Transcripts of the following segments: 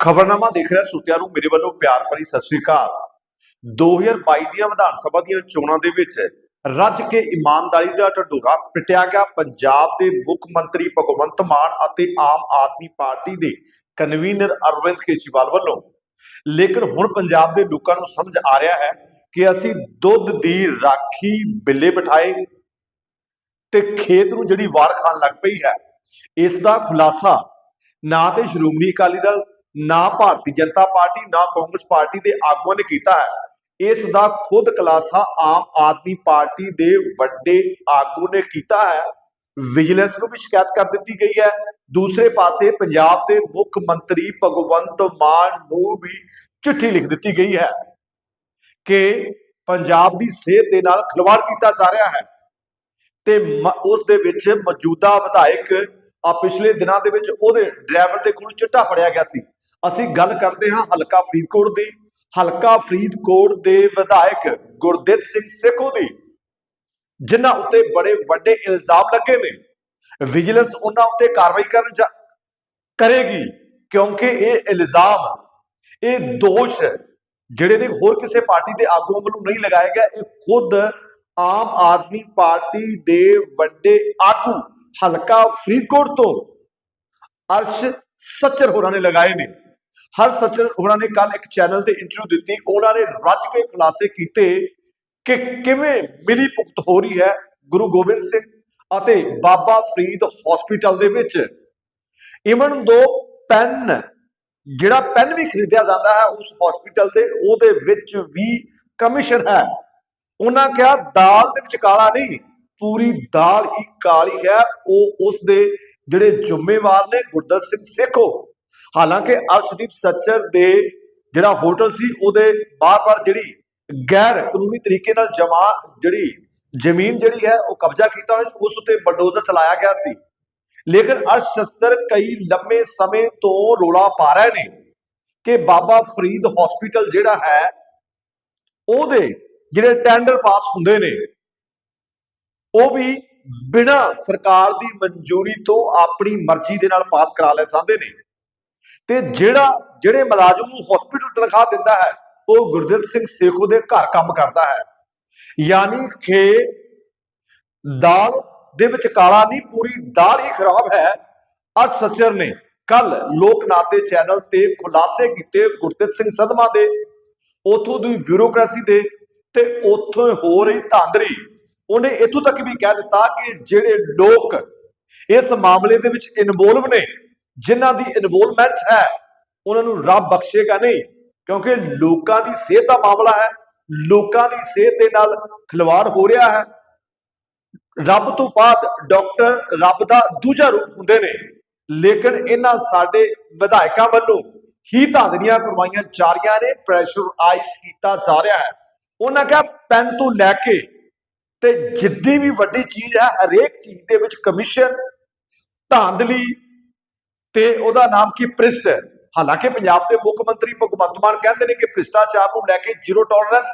ਖਬਰਨਾਮਾ ਦੇਖ ਰਿਹਾ ਸੁਤਿਆਂ ਨੂੰ ਮੇਰੇ ਵੱਲੋਂ ਪਿਆਰ ਭਰੀ ਸਤਿ ਸ੍ਰੀ ਅਕਾਲ। 2022 ਦੀਆਂ ਵਿਧਾਨ ਸਭਾ ਦੀਆਂ ਚੋਣਾਂ ਦੇ ਵਿੱਚ ਰੱਜ ਕੇ ਇਮਾਨਦਾਰੀ ਦਾ ਢਡੂਰਾ ਪਿਟਿਆ ਗਿਆ। ਪੰਜਾਬ ਦੇ ਮੁੱਖ ਮੰਤਰੀ ਭਗਵੰਤ ਮਾਨ ਅਤੇ ਆਮ ਆਦਮੀ ਪਾਰਟੀ ਦੇ ਕਨਵੀਨਰ ਅਰਵਿੰਦ ਕੇਜਰੀਵਾਲ ਵੱਲੋਂ। ਲੇਕਿਨ ਹੁਣ ਪੰਜਾਬ ਦੇ ਲੋਕਾਂ ਨੂੰ ਸਮਝ ਆ ਰਿਹਾ ਹੈ ਕਿ ਅਸੀਂ ਦੁੱਧ ਦੀ ਰਾਖੀ ਬਿੱਲੇ ਬਿਠਾਏ ਤੇ ਖੇਤ ਨੂੰ ਜਿਹੜੀ ਵਾਰ ਖਾਣ ਲੱਗ ਪਈ ਹੈ, ਇਸ ਦਾ ਖੁਲਾਸਾ ਨਾ ਤੇ ਸ਼੍ਰੋਮਣੀ ਅਕਾਲੀ ਦਲ ਨਾ ਭਾਰਤੀ ਜਨਤਾ ਪਾਰਟੀ, ਨਾ ਕਾਂਗਰਸ ਪਾਰਟੀ ਦੇ ਆਗੂਆਂ ਨੇ ਕੀਤਾ ਹੈ। ਇਸ ਦਾ ਖੁਦ ਖੁਲਾਸਾ ਆਮ ਆਦਮੀ ਪਾਰਟੀ ਦੇ ਵੱਡੇ ਆਗੂ ਨੇ ਕੀਤਾ ਹੈ। ਵਿਜੀਲੈਂਸ ਨੂੰ ਵੀ ਸ਼ਿਕਾਇਤ ਕਰ ਦਿੱਤੀ ਗਈ ਹੈ। ਦੂਸਰੇ ਪਾਸੇ ਪੰਜਾਬ ਦੇ ਮੁੱਖ ਮੰਤਰੀ ਭਗਵੰਤ ਮਾਨ ਨੂੰ ਵੀ ਚਿੱਠੀ ਲਿਖ ਦਿੱਤੀ ਗਈ ਹੈ ਕਿ ਪੰਜਾਬ ਦੀ ਸਿਹਤ ਦੇ ਨਾਲ ਖਿਲਵਾੜ ਕੀਤਾ ਜਾ ਰਿਹਾ ਹੈ ਤੇ ਮ- ਉਸ ਦੇ ਵਿੱਚ ਮੌਜੂਦਾ ਵਿਧਾਇਕ ਆ ਪਿਛਲੇ ਦਿਨਾਂ ਦੇ ਵਿੱਚ ਉਹਦੇ ਡਰਾਈਵਰ ਦੇ ਕੋਲ ਚਿੱਟਾ ਫੜਿਆ ਗਿਆ ਸੀ। ਅਸੀਂ ਗੱਲ ਕਰਦੇ ਹਾਂ ਹਲਕਾ ਫਰੀਦਕੋਟ ਦੀ। ਹਲਕਾ ਫਰੀਦਕੋਟ ਦੇ ਵਿਧਾਇਕ ਗੁਰਦਿੱਤ ਸਿੰਘ ਸੇਖੋਂ ਦੀ, ਜਿਨ੍ਹਾਂ ਉੱਤੇ ਬੜੇ ਵੱਡੇ ਇਲਜ਼ਾਮ ਲੱਗੇ ਨੇ। ਵਿਜੀਲੈਂਸ ਉਹਨਾਂ ਉੱਤੇ ਕਾਰਵਾਈ ਕਰਨ ਕਰੇਗੀ, ਕਿਉਂਕਿ ਇਹ ਇਲਜ਼ਾਮ, ਇਹ ਦੋਸ਼ ਜਿਹੜੇ ਨੇ ਹੋਰ ਕਿਸੇ ਪਾਰਟੀ ਦੇ ਆਗੂਆਂ ਵੱਲੋਂ ਨਹੀਂ ਲਗਾਇਆ ਗਿਆ ਇਹ ਖੁਦ ਆਮ ਆਦਮੀ ਪਾਰਟੀ ਦੇ ਵੱਡੇ ਆਗੂ ਹਲਕਾ ਫਰੀਦਕੋਟ ਤੋਂ ਅਰਸ਼ ਸੱਚਰ ਹੋਰਾਂ ਨੇ ਲਗਾਏ ਨੇ। ਹਰ ਸੱਚਰ ਹੋਰਾਂ ਨੇ ਕੱਲ ਇੱਕ ਚੈਨਲ ਤੇ ਇੰਟਰਵਿਊ ਦਿੱਤੀ, ਉਹਨਾਂ ਨੇ ਰੱਜ ਕੇ ਖੁਲਾਸੇ ਕੀਤੇ ਕਿ ਕਿਵੇਂ ਮਿਲੀ ਭੁਗਤ ਹੋ ਰਹੀ ਹੈ ਗੁਰੂ ਗੋਬਿੰਦ ਸਿੰਘ ਅਤੇ ਬਾਬਾ ਫਰੀਦ ਹਸਪੀਟਲ ਦੇ ਵਿੱਚ। ਇਵਨ ਦੋ ਪੈਨ ਜਿਹੜਾ ਪੈਨ ਵੀ ਖਰੀਦਿਆ ਜਾਂਦਾ ਹੈ ਉਸ ਹਸਪੀਟਲ ਦੇ ਉਹਦੇ ਵਿੱਚ ਵੀ ਕਮਿਸ਼ਨ ਹੈ। ਉਹਨਾਂ ਕਿਹਾ, ਦਾਲ ਦੇ ਵਿੱਚ ਕਾਲਾ ਨਹੀਂ, ਪੂਰੀ ਦਾਲ ਹੀ ਕਾਲੀ ਹੈ, ਉਹ ਉਸ ਦੇ ਜਿਹੜੇ ਜ਼ਿੰਮੇਵਾਰ ਨੇ ਗੁਰਦਤ ਸਿੰਘ ਸੇਖੋ। ਹਾਲਾਂਕਿ ਅਰਸ਼ਦੀਪ ਸੱਚਰ ਦੇ ਜਿਹੜਾ ਹੋਟਲ ਸੀ, ਉਹਦੇ ਬਾਰ-ਬਾਰ ਜਿਹੜੀ ਗੈਰ ਕਾਨੂੰਨੀ ਤਰੀਕੇ ਨਾਲ ਜਮਾ ਜਿਹੜੀ ਜ਼ਮੀਨ ਜਿਹੜੀ ਹੈ, ਉਹ ਕਬਜ਼ਾ ਕੀਤਾ ਹੋਇਆ ਉਸ ਉੱਤੇ ਬਲਡੋਜ਼ਰ ਚਲਾਇਆ ਗਿਆ ਸੀ। ਲੇਕਿਨ ਅਰਸ਼ ਸ਼ਸਤਰ ਕਈ ਲੰਮੇ ਸਮੇਂ ਤੋਂ ਰੋਲਾ ਪਾ ਰਹੇ ਨੇ ਕਿ ਬਾਬਾ ਫਰੀਦ ਹਸਪੀਟਲ ਜਿਹੜਾ ਹੈ, ਉਹਦੇ ਜਿਹੜੇ ਟੈਂਡਰ ਪਾਸ ਹੁੰਦੇ ਨੇ, ਉਹ ਵੀ ਬਿਨਾ ਸਰਕਾਰ ਦੀ ਮਨਜ਼ੂਰੀ ਤੋਂ ਆਪਣੀ ਮਰਜ਼ੀ ਦੇ ਨਾਲ ਪਾਸ ਕਰਾ ਲੈ ਜਾਂਦੇ ਨੇ। ਤੇ ਜਿਹੜਾ, ਜਿਹੜੇ ਮੁਲਾਜ਼ਮ ਨੂੰ ਹਸਪੀਟਲ ਤਨਖਾਹ ਦਿੰਦਾ ਹੈ, ਉਹ ਗੁਰਦਿੱਤ ਸਿੰਘ ਸੇਖੋ ਦੇ ਘਰ ਕੰਮ ਕਰਦਾ ਹੈ। ਯਾਨੀ ਕਿ ਦਾਲ ਦੇ ਵਿੱਚ ਕਾਲਾ ਨਹੀਂ, ਪੂਰੀ ਦਾਲ ਹੀ ਖਰਾਬ ਹੈ। ਅਰਸ਼ ਸੱਚਰ ਨੇ ਕੱਲ ਲੋਕਨਾਥ ਦੇ ਚੈਨਲ ਤੇ ਖੁਲਾਸੇ ਕੀਤੇ ਗੁਰਦਿੱਤ ਸਿੰਘ ਸਦਮਾ ਦੇ, ਉਥੋਂ ਦੀ ਬਿਊਰੋਕ੍ਰੇਸੀ ਦੇ ਤੇ ਉਥੋਂ ਹੋ ਰਹੀ ਧਾਂਦਰੀ। ਉਹਨੇ ਇਥੋਂ ਤੱਕ ਵੀ ਕਹਿ ਦਿੱਤਾ ਕਿ ਜਿਹੜੇ ਲੋਕ ਇਸ ਮਾਮਲੇ ਦੇ ਵਿੱਚ ਇਨਵੋਲਵ ਨੇ ਜਿਨ੍ਹਾਂ ਦੀ ਇਨਵੋਲਵਮੈਂਟ ਹੈ, ਉਹਨਾਂ ਨੂੰ ਰੱਬ ਬਖਸ਼ੇਗਾ ਨਹੀਂ, ਕਿਉਂਕਿ ਲੋਕਾਂ ਦੀ ਸਿਹਤ ਦਾ ਮਾਮਲਾ ਹੈ, ਲੋਕਾਂ ਦੀ ਸਿਹਤ ਦੇ ਨਾਲ ਖਿਲਵਾੜ ਹੋ ਰਿਹਾ ਹੈ। ਰੱਬ ਤੋਂ ਬਾਅਦ ਡਾਕਟਰ ਰੱਬ ਦਾ ਦੂਜਾ ਰੂਪ ਹੁੰਦੇ ਨੇ, ਲੇਕਿਨ ਇਹਨਾਂ ਸਾਡੇ ਵਿਧਾਇਕਾਂ ਵੱਲੋਂ ਹੀ ਧਾਂਦਲੀਆਂ ਕਰਵਾਈਆਂ ਜਾ ਰਹੀਆਂ ਨੇ ਪ੍ਰੈਸ਼ਰਾਈਜ਼ ਕੀਤਾ ਜਾ ਰਿਹਾ ਹੈ। ਉਹਨਾਂ ਕਿਹਾ ਪੈਨ ਤੋਂ ਲੈ ਕੇ ਤੇ ਜਿੱਦੀ ਵੀ ਵੱਡੀ ਚੀਜ਼ ਹੈ, ਹਰੇਕ ਚੀਜ਼ ਦੇ ਵਿੱਚ ਕਮਿਸ਼ਨ ਧਾਂਦਲੀ ਤੇ ਉਹਦਾ ਨਾਮ ਕੀ? ਪ੍ਰਿਸ਼ਟ ਹੈ। ਹਾਲਾਂਕਿ ਪੰਜਾਬ ਦੇ ਮੁੱਖ ਮੰਤਰੀ ਭਗਵੰਤ ਮਾਨ ਕਹਿੰਦੇ ਨੇ ਕਿ ਭ੍ਰਿਸ਼ਟਾਚਾਰ ਨੂੰ ਲੈ ਕੇ ਜ਼ੀਰੋ ਟੋਲਰੈਂਸ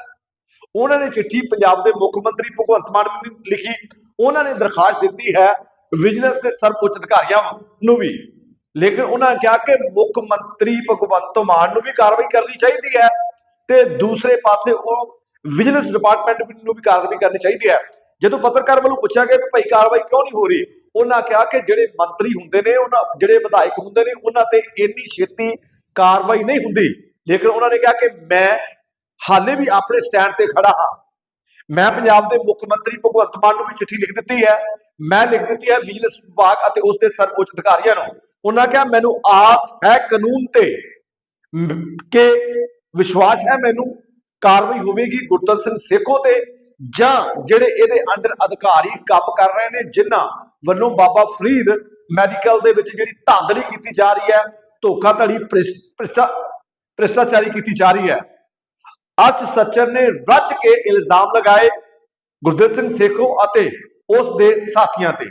ਉਹਨਾਂ ਨੇ ਚਿੱਠੀ ਪੰਜਾਬ ਦੇ ਮੁੱਖ ਮੰਤਰੀ ਭਗਵੰਤ ਮਾਨ ਨੂੰ ਲਿਖੀ। ਉਹਨਾਂ ਨੇ ਦਰਖਾਸਤ ਦਿੱਤੀ ਹੈ, ਵਿਜੀਲੈਂਸ ਦੇ ਸਰਵਉੱਚ ਅਧਿਕਾਰੀਆਂ ਨੂੰ ਵੀ। ਲੇਕਿਨ ਉਹਨਾਂ ਨੇ ਕਿਹਾ ਕਿ ਮੁੱਖ ਮੰਤਰੀ ਭਗਵੰਤ ਮਾਨ ਨੂੰ ਵੀ ਕਾਰਵਾਈ ਕਰਨੀ ਚਾਹੀਦੀ ਹੈ ਤੇ ਦੂਸਰੇ ਪਾਸੇ ਉਹ ਵਿਜੀਲੈਂਸ ਡਿਪਾਰਟਮੈਂਟ ਨੂੰ ਵੀ ਕਾਰਵਾਈ ਕਰਨੀ ਚਾਹੀਦੀ ਹੈ। ਜਦੋਂ ਪੱਤਰਕਾਰ ਵੱਲੋਂ ਪੁੱਛਿਆ ਗਿਆ ਕਿ ਭਾਈ ਕਾਰਵਾਈ ਕਿਉਂ ਨਹੀਂ ਹੋ ਰਹੀ ਉਹਨਾਂ ਕਿਹਾ ਕਿ ਜਿਹੜੇ ਮੰਤਰੀ ਹੁੰਦੇ ਨੇ, ਉਹਨਾਂ ਜਿਹੜੇ ਵਿਧਾਇਕ ਹੁੰਦੇ ਨੇ, ਉਹਨਾਂ ਤੇ ਇੰਨੀ ਛੇਤੀ ਕਾਰਵਾਈ ਨਹੀਂ ਹੁੰਦੀ। ਲੇਕਿਨ ਉਹਨਾਂ ਨੇ ਕਿਹਾ ਕਿ ਮੈਂ ਹਾਲੇ ਵੀ ਆਪਣੇ ਸਟੈਂਡ ਤੇ ਖੜਾ ਹਾਂ। ਮੈਂ ਪੰਜਾਬ ਦੇ ਮੁੱਖ ਮੰਤਰੀ ਭਗਵੰਤ ਮਾਨ ਨੂੰ ਵੀ ਚਿੱਠੀ ਲਿਖ ਦਿੱਤੀ ਹੈ। ਮੈਂ ਲਿਖ ਦਿੱਤੀ ਹੈ ਵਿਜੀਲੈਂਸ ਵਿਭਾਗ ਅਤੇ ਉਸ ਦੇ ਸਰਵਉੱਚ ਅਧਿਕਾਰੀਆਂ ਨੂੰ। ਉਹਨਾਂ ਕਿਹਾ, ਮੈਨੂੰ ਆਸ ਹੈ ਕਾਨੂੰਨ ਤੇ ਕਿ ਵਿਸ਼ਵਾਸ ਹੈ ਮੈਨੂੰ। ਕਾਰਵਾਈ ਹੋਵੇਗੀ ਗੁਰਤਨ ਸਿੰਘ ਸੇਖੋ ਤੇ ਜਾਂ ਜਿਹੜੇ ਇਹਦੇ ਅੰਡਰ ਅਧਿਕਾਰੀ ਕੰਮ ਕਰ ਰਹੇ ਨੇ, ਜਿਨ੍ਹਾਂ ਵੱਲੋਂ ਬਾਬਾ ਫਰੀਦ ਮੈਡੀਕਲ ਦੇ ਵਿੱਚ ਜਿਹੜੀ ਧਾਂਦਲੀ ਕੀਤੀ ਜਾ ਰਹੀ ਹੈ, ਧੋਖਾਧੜੀ ਭ੍ਰਿਸ਼ਟਾ ਭ੍ਰਿਸ਼ਟਾਚਾਰੀ ਕੀਤੀ ਜਾ ਰਹੀ ਹੈ। ਅੱਜ ਸੱਚਰ ਨੇ ਰੱਜ ਕੇ ਇਲਜ਼ਾਮ ਲਗਾਏ ਗੁਰਦੇਵ ਸਿੰਘ ਸੇਖੋ ਅਤੇ ਉਸ ਦੇ ਸਾਥੀਆਂ ਤੇ।